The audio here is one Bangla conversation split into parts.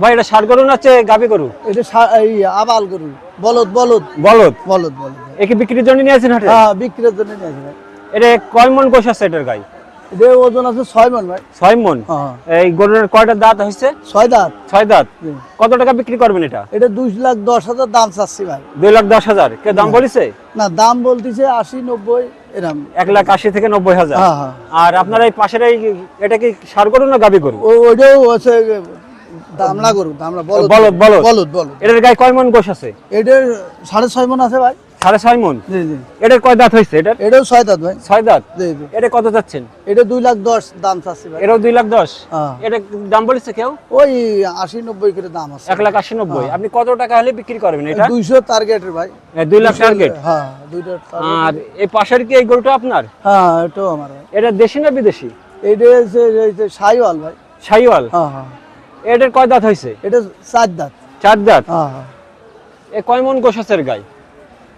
ভাই এটা ষাট গরু না গাবি গরু? এটা আবাল গরু। বলদ বলদ। বলদ? বলদ বলদ। একে বিক্রির জন্য নিয়ে আছেন হাটে? হ্যাঁ বিক্রির জন্য নিয়ে আসবে এটা কয় মন গোশ আছে এটার গাই এটা ওজন আছে ছয় মন ভাই। ছয় মন? হ্যাঁ। এই গরুর কয়টা দাঁত হয়েছে? ছয় দাঁত। ছয় দাঁত? কত টাকা বিক্রি করবেন এটা? এটা দুই লাখ দশ হাজার দাম চাচ্ছি ভাই। দুই লাখ দশ হাজার? কে দাম বলেছে? না দাম বলতেছে আশি নব্বই এরম। এক লাখ আশি থেকে নব্বই হাজার? হ্যাঁ হ্যাঁ। আর আপনার এই পাশের এই এটা কি সার গরু না গাবি গরু? ওইটাও আছে দামলা গরু দামলা বলদ বলদ, বলদ। বলদ এটার গায়ে কয় মন গোশ আছে? এটার সাড়ে ছয় মন আছে ভাই। সাড়ে ছয় মন? জি জি। এটার কয় দাঁত হয়েছে এটার? এটাও ছয় দাঁত ভাই। ছয় দাঁত? জি জি। এটা কত এটা দুই লাখ দশ দাম চাচ্ছি ভাই। এটাও দুই লাখ দশ? হ্যাঁ। এটা দাম বলেছে কেউ? ওই আশি নব্বই করে দাম আছে। এক লাখ আশি নব্বই। আপনি কত টাকা হলে বিক্রি করবেন এটা? দুইশো টার্গেটের ভাই। এ, দুই লাখ টার্গেট হ্যাঁ দুইটা। আর এই পাশের কি এই গরুটা আপনার? হ্যাঁ এটাও আমার এটা দেশি না বিদেশি? এটা সাইওয়াল ভাই। শাহিওয়াল? হ্যাঁ হ্যাঁ। এটার কয় দাঁত হয়েছে এটা চার দাঁত। চার দাঁত? হ্যাঁ হ্যাঁ। এ কয় মন এর গায়ে?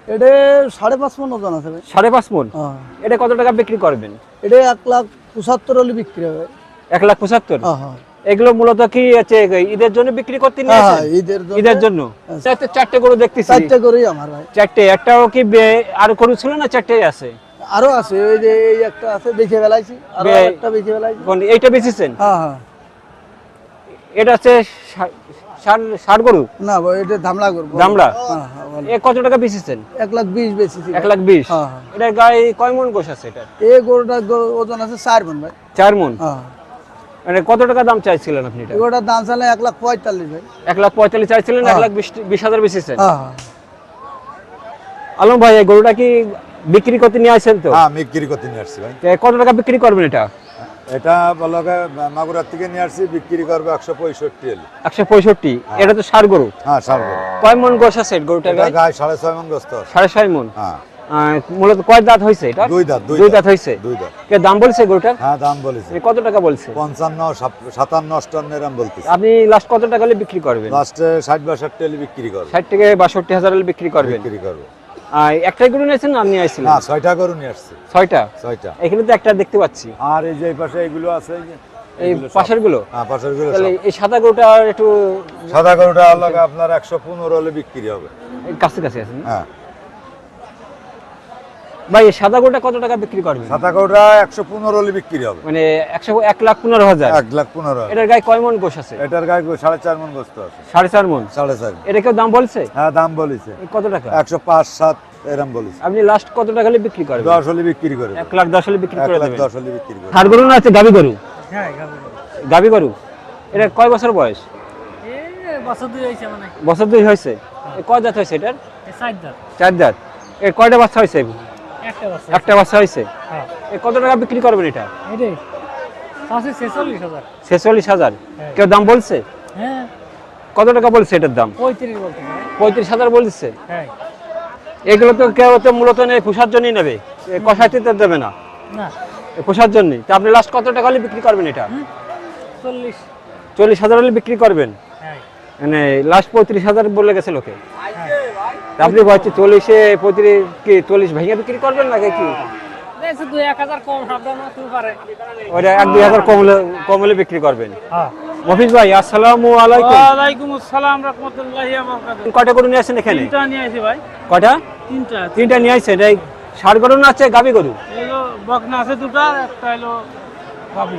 এটা সাড়ে পাঁচ মন ওজন আছে সাড়ে পাঁচ মন? হ্যাঁ। এটা কত টাকা বিক্রি করবেন? এটা এক লাখ পঁচাত্তর হলে বিক্রি হবে। এক লাখ পঁচাত্তর? এগুলো মূলত কি আছে ঈদের জন্য বিক্রি করতে নিয়ে ঈদের জন্য। ঈদের জন্য? চারটে গরু দেখতেছি। চারটে করেই আমার ভাই। চারটে একটাও কি বে- আর গরু ছিল না চারটেই আছে? আরও আছে ওই যে এই একটা আছে বেঁচে ফেলাইছি। আরও একটা বেঁচে ফেলাইছি। এইটা বেচেছেন? হ্যাঁ হ্যাঁ। এটা হচ্ছে ষাট- গরু? না এটা ধামলা করব দামড়া? হ্যাঁ হ্যাঁ। এ কত টাকা বেচেছেন? এক লাখ বিশ বেচেছি। এক লাখ বিশ? হ্যাঁ এটা গায়ে কয় মন গোশ আছে এটা? এই গরুটার ওজন আছে চার মন ভাই। চার মন? মানে কত টাকা দাম চাইছিলেন আপনি এটা? গরুটার দাম চালে এক লাখ পঁয়তাল্লিশ ভাই। এক লাখ পঁয়তাল্লিশ চাইছিলেন এক। লাখ বিশ- হাজার বেচেছেন? আলম ভাই এই গরুটা কি বিক্রি করতে নিয়ে আসেন তো? হ্যাঁ বিক্রি করতে নিয়ে আসছি ভাই। কত টাকা বিক্রি করবেন এটা? এটা বলো মাগুরার থেকে নিয়ে আসছি বিক্রি করবে একশো পঁয়ষট্টি এল। একশো পঁয়ষট্টি? এটা তো সার গরু? হ্যাঁ সার গরু। কয় মন গোশ আছে গরুটার গায়ে সাড়ে ছয় মন গ্রস্ত সাড়ে ছয় মন? হ্যাঁ। মূলত কয় দাঁত হয়েছে এটা? দুই দাঁত দুই দাঁত। হয়েছে দুই দাঁত। কে দাম বলছে গরুটার? হ্যাঁ দাম বলেছে। কত টাকা বলছে? পঞ্চান্ন সাত- সাতান্ন অষ্টান্ন এরম বলতেছে। আপনি লাস্ট কত টাকা হলে বিক্রি করবেন? লাস্টে ষাট বাষট্টি এল বিক্রি করবে। ষাট থেকে বাষট্টি হাজার হলে বিক্রি করবেন? বিক্রি করবে। আর একটাই গরু নিয়েছেন না নিয়ে আসছিলেন না ছয়টা গরু নিয়ে আসছে। ছয়টা? ছয়টা। এখানে তো একটা দেখতে পাচ্ছি। আর এই যে এই পাশে এইগুলো আছে এই এগুলো। পাশেরগুলো? হ্যাঁ পাশেরগুলো তাহলে এই সাদা গরুটা একটু সাদা গরুটা আলাদা আপনার একশো পনেরো হলে বিক্রি হবে। কাছে কাছে আছে? হ্যাঁ। ভাই সাদা গরুটা কত টাকা বিক্রি করবেন? সাদা গরুটা একশো পনেরো হলে বিক্রি হবে। মানে একশো এক লাখ পনেরো হাজার। এক লাখ পনেরো এটার গায়ে কয় মন গোশ আছে? এটার গায়ে সাড়ে চার মন গোস্ত আছে। সাড়ে চার মন? সাড়ে চার এটা কেউ দাম বলছে? হ্যাঁ দাম বলেছে। কত টাকা? একশো পাঁচ সাত এরম বলেছে। আপনি লাস্ট কত টাকা হলে বিক্রি করবেন? দশ হলে বিক্রি করে এক লাখ দশ হলে বিক্রি এক করে লাখ দেবেন। দশ হলে বিক্রি করে ষাট গরু না আছে গাবি গরু? হ্যাঁ গাবি গরু। এটা কয় বছর বয়স? বছর দুই হয়েছে মানে বছর দুই হয়েছে কয় দাঁত হয়েছে এটার? ষাট দাঁত চার দাঁত এ কয়টা বাচ্চা হয়েছে একটা বাচ্চা হয়েছে। হ্যাঁ। কত টাকা বিক্রি করবেন এটা? ছেচল্লিশ হাজার। হ্যাঁ। কেউ দাম বলছে? হ্যাঁ। কত টাকা বলছে এটার দাম? পঁয়ত্রিশ হাজার বলছে? এগুলো তো কেউ তো মূলত নেই পোষার জন্যই নেবে। এ কষাইতে তো দেবে না। পোষার জন্যই। তা আপনি লাস্ট কত টাকা হলে বিক্রি করবেন এটা? চল্লিশ। চল্লিশ হাজার হলে বিক্রি করবেন? মানে লাস্ট পঁয়ত্রিশ হাজার বলে গেছে লোকে। আপনি বলছে চল্লিশে পঁয়ত্রিশ কি চল্লিশ ভেঙে বিক্রি করবেন নাকি কি? এক ওটা দুই হাজার বিক্রি করবেন। হ্যাঁ। মফিজ ভাই আসসালামু আলাইকুম। ওয়ালাইকুম আসসালাম রহমতুল্লাহি কয়টা গরু নিয়ে আসছেন এখানে? তিনটা নিয়ে আসি ভাই। কয়টা তিনটা তিনটা নিয়ে আসছেন এই ষাট গরু না আছে গাবি গরু? বকনা আছে দুটা একটা এলো গাবি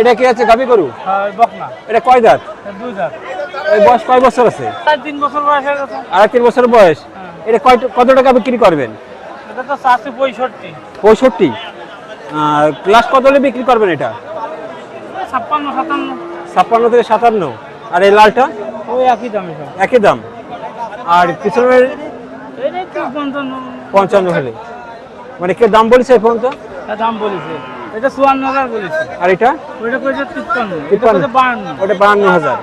এটা কি আছে গাবি গরু? হ্যাঁ বকনা। এটা কয় দাঁত? দুই দাঁত। এই বয়স কয় বছর আছে? তিন বছর বয়স হয়ে গেছে। আর তিন বছর বয়স? এটা কয় কত টাকা বিক্রি করবেন? এটা তো চারশো পঁয়ষট্টি। পঁয়ষট্টি? ক্লাস কত হলে বিক্রি করবেন এটা? ছাপ্পান্ন সাতান্ন। ছাপ্পান্ন থেকে সাতান্ন। আর এই লালটা? ওই একই দামে একই দাম। আর পিছনের পঞ্চান্ন। হলে। মানে কে দাম বলেছে এই পর্যন্ত তা দাম বলেছে। এটা বলেছে। আর এটা? ওইটা কইছে এটা কইছে বাহান্ন। ওটা বাহান্ন হাজার।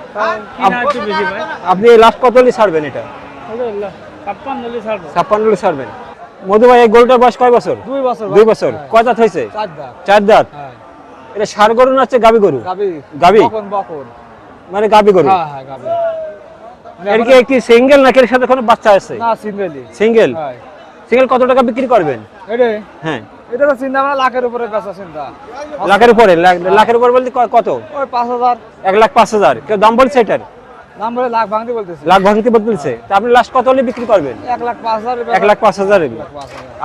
কিনা একটু বেশি ভাই। আপনি লাস্ট কত হলে ছাড়বেন এটা? ওটা ছাপ্পান্ন হলে ছাড়বো। ছাপ্পান্ন হলে ছাড়বেন। মধু ভাই এই গরুটার বয়স কয় বছর? দুই বছর দুই বছর। কয় দাঁত হয়েছে? চার দাঁত চার দাঁত হ্যাঁ। এটা সার গরু না হচ্ছে গাবি গরু? গাবি গাবি বকন বকন। মানে গাবি গরু? হ্যাঁ হ্যাঁ গাবি এর কি একটি সিঙ্গেল নাকি এর সাথে কোনো বাচ্চা আছে? না সিঙ্গেলি সিঙ্গেল হ্যাঁ। সিঙ্গেল কত টাকা বিক্রি করবেন? হ্যাঁ। এটা তো চিন্তা আমরা লাখের উপরে বেচা চিন্তা। লাখের উপরে? লাখের উপর বলতে কত? ওই পাঁচ হাজার। এক লাখ পাঁচ হাজার। কেউ দাম বলছে এটার? দাম বলে লাখ ভাঙতে বলতেছে। লাখ ভাঙতে বলতেছে। তা আপনি লাস্ট কত হলে বিক্রি করবেন? এক লাখ পাঁচ হাজার এক লাখ পাঁচ হাজার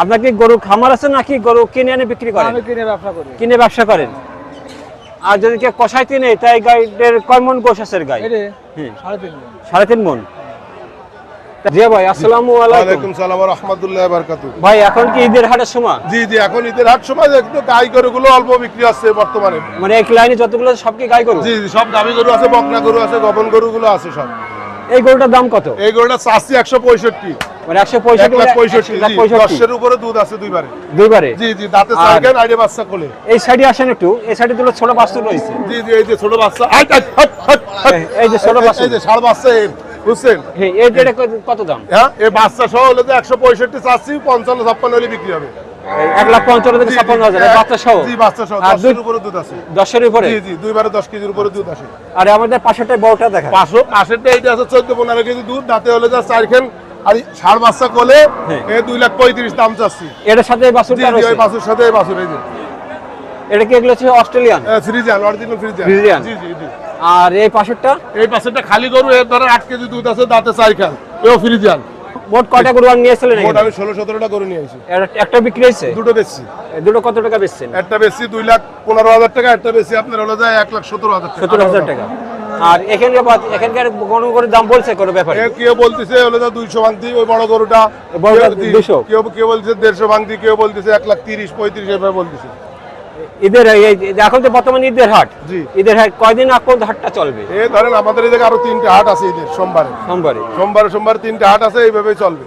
আপনার কি গরু খামার আছে নাকি গরু কিনে এনে বিক্রি করেন? আমি কিনে ব্যবসা করি। কিনে ব্যবসা করেন। আর যদি কেউ কষাইতে নেই তাই গাইডের কয় মন গোশ আছে গাই সাড়ে তিন মণ। সাড়ে তিন মন? জি ভাই আসসালামু আলাইকুম। ওয়ালাইকুম সালাম রহমতুল্লাহ বারকাতু ভাই এখন কি ঈদের হাটের সময়? জি জি এখন ঈদের হাট সময় একটু গাই গরুগুলো অল্প বিক্রি আছে বর্তমানে। মানে এক লাইনে যতগুলো সব কি গাই গরু? জি জি সব দামি গরু আছে বকনা গরু আছে গবন গরুগুলো আছে সব। এই গরুটার দাম কত? এই গরুটা চাষি একশো পঁয়ষট্টি। মানে একশো পঁয়ষট্টি উপরে দুধ আছে দুইবারে। দুইবারে? জি জি দাঁতে সাইকেল আইডে বাচ্চা কোলে। এই সাইডে আসেন একটু এই সাইডে দুটো ছোট বাস্তু রয়েছে। জি জি এই যে ছোট বাচ্চা। এই- যে ছোট বাচ্চা। এই যে ষাড় বাচ্চা এর, বুঝছেন হ্যাঁ কত- দাম? হ্যাঁ এই বাচ্চা সহ হলে যে একশো পঁয়ষট্টি চাচ্ছি পঞ্চান্ন ছাপ্পান্ন হলে বিক্রি হবে। এক লাখ পঞ্চান্ন থেকে ছাপ্পান্ন হাজার বাচ্চা সহ? জি বাচ্চা সহ দশের উপরে দুধ আছে। দশের উপরে? জি জি দুইবারে দশ কেজির উপরে দুধ আসে আর আমাদের পাশেরটা বড়টা দেখা পাঁচশো পাশেরটা এইটা আছে চোদ্দ পনেরো কেজি দুধ দাঁতে হলে যা চারখান আর এই বাচ্চা কোলে হ্যাঁ। এ দুই লাখ পঁয়ত্রিশ দাম চাচ্ছি। এটার সাথে বাছুরটা জি ওই রয়েছে? বাছুর সাথে এই বাছুর এই যে। এটা কি এগুলো হচ্ছে Australian? Friesian original Friesian. Friesian. জি জি জি। আর এই পাশেরটা এই পাশেরটা খালি গরু এর ধরে আট কেজি দুধ আছে দাঁতে চারখান এও মোট কয়টা গরু আর নিয়েছিলেন মোট? আমি ষোলো সতেরোটা গরু নিয়ে এসেছি একটা- বিক্রি হয়েছে? দুটো বেচছি। দুটো কত টাকা বেচছেন? একটা বেশি দুই লাখ পনেরো হাজার টাকা একটা বেশি আপনার হলো যায় এক লাখ সতেরো হাজার টাকা। সত্তর হাজার টাকা। আর এখানকার বাদ- এখানকার কোনো করে দাম বলছে কোনো ব্যাপার? এ কেউ বলতেছে হলো যা দুইশো ভাঙতি ওই বড় গরুটা। কেউ- জি, 200 কেউ বলছে দেড়শো ভাঙতি কেউ বলতেছে এক লাখ তিরিশ পঁয়ত্রিশ এভাবে বলতেছে। ঈদের এখন তো বর্তমানে ঈদের হাট। ঈদের হাট কয়দিন আগ পর্যন্ত হাটটা চলবে? এ ধরেন আমাদের জায়গায় আরও তিনটে হাট আছে ঈদের সোমবারে। সোমবারে। সোমবারে সোমবার তিনটে হাট আছে এইভাবেই চলবে।